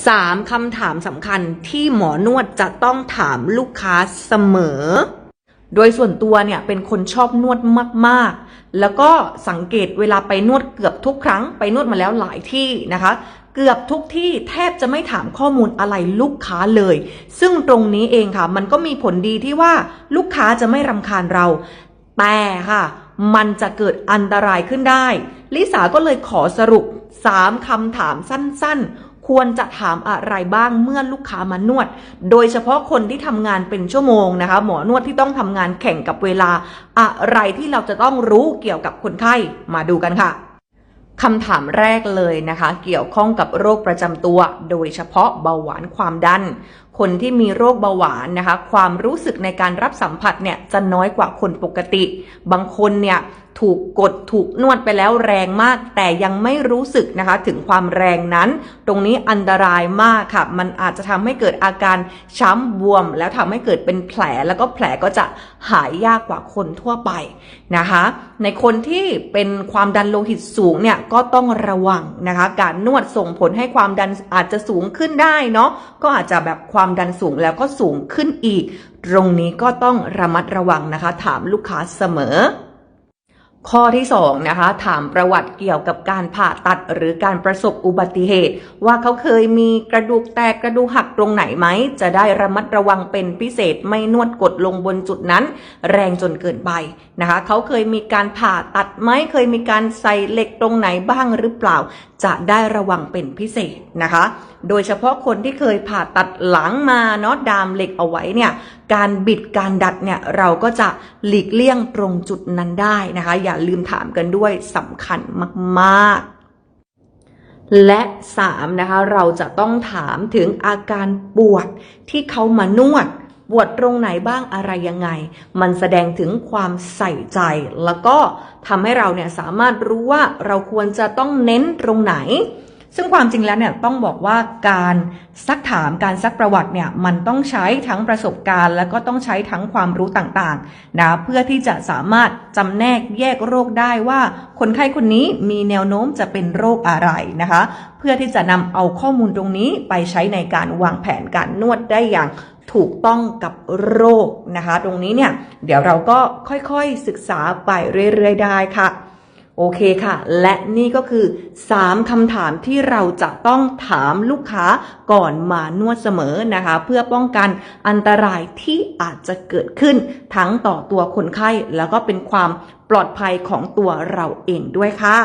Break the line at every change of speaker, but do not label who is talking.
3คำถามสำคัญที่หมอนวดจะต้องถามลูกค้าเสมอ โดยส่วนตัวเนี่ยเป็นคนชอบนวดมากๆ แล้วก็สังเกตเวลาไปนวดเกือบทุกครั้ง ไปนวดมาแล้วหลายที่นะคะ เกือบทุกที่แทบจะไม่ถามข้อมูลอะไรลูกค้าเลย ซึ่งตรงนี้เองค่ะ มันก็มีผลดีที่ว่าลูกค้าจะไม่รำคาญเรา แต่ค่ะ มันจะเกิดอันตรายขึ้นได้ ลิสาก็เลยขอสรุป 3คำถามสั้นๆ ควรจะถามอะไรบ้างเมื่อลูกค้ามานวด โดยเฉพาะคนที่ทำงานเป็นชั่วโมงนะคะ หมอนวดที่ต้องทำงานแข่งกับเวลา อะไรที่เราจะต้องรู้เกี่ยวกับคนไข้มาดูกันค่ะคำถามแรกเลยนะคะ เกี่ยวข้องกับโรคประจำตัว โดยเฉพาะเบาหวานความดันคนที่มีโรคเบาหวานนะคะ ความรู้สึกในการรับสัมผัสเนี่ยจะน้อยกว่าคนปกติ บางคนเนี่ยถูกกดถูกนวดไปแล้วแรงมาก แต่ยังไม่รู้สึกนะคะถึงความแรงนั้น ตรงนี้อันตรายมากค่ะ มันอาจจะทำให้เกิดอาการช้ำบวม แล้วทำให้เกิดเป็นแผลแล้วก็แผลก็จะหายยากกว่าคนทั่วไปนะคะ ในคนที่เป็นความดันโลหิตสูงเนี่ยก็ต้องระวังนะคะ การนวดส่งผลให้ความดันอาจจะสูงขึ้นได้เนาะก็อาจจะแบบความความดันสูงแล้วก็สูงขึ้นอีก ตรงนี้ก็ต้องระมัดระวังนะคะ ถามลูกค้าเสมอ ข้อที่2นะคะ ถามประวัติเกี่ยวกับการผ่าตัดหรือการประสบอุบัติเหตุ ว่าเขาเคยมีกระดูกแตกกระดูกหักตรงไหนไหม จะได้ระมัดระวังเป็นพิเศษไม่นวดกดลงบนจุดนั้น แรงจนเกินไปนะคะ เขาเคยมีการผ่าตัดไหมเคยมีการใส่เหล็กตรงไหนบ้างหรือเปล่า จะได้ระวังเป็นพิเศษนะคะ โดยเฉพาะคนที่เคยผ่าตัดหลังมาเนาะดามเหล็กเอาไว้เนี่ย การบิดการดัดเนี่ยเราก็จะหลีกเลี่ยงตรงจุดนั้นได้นะคะ อย่าลืมถามกันด้วยสำคัญมากๆและ 3 นะคะ เราจะต้องถามถึงอาการปวดที่เขามานวด ปวดตรงไหนบ้างอะไรยังไง มันแสดงถึงความใส่ใจ แล้วก็ทำให้เราเนี่ยสามารถรู้ว่าเราควรจะต้องเน้นตรงไหน ซึ่งความจริงแล้วเนี่ยต้องบอกว่าการซักถามการซักประวัติเนี่ยมันต้องใช้ทั้งประสบการณ์ แล้วก็ต้องใช้ทั้งความรู้ต่างๆนะเพื่อที่จะสามารถจำแนกแยกโรคได้ว่า คนไข้คนนี้มีแนวโน้มจะเป็นโรคอะไรนะคะ เพื่อที่จะนำเอาข้อมูลตรงนี้ไปใช้ในการวางแผนการนวดได้อย่างถูกต้องกับโรคนะคะ ตรงนี้เนี่ยเดี๋ยวเราก็ค่อยๆศึกษาไปเรื่อยๆได้ค่ะ โอเคค่ะ และนี่ก็คือ 3คำถามที่เราจะต้องถามลูกค้าก่อนมานวดเสมอนะคะ เพื่อป้องกันอันตรายที่อาจจะเกิดขึ้น ทั้งต่อตัวคนไข้แล้วก็เป็นความปลอดภัยของตัวเราเองด้วยค่ะ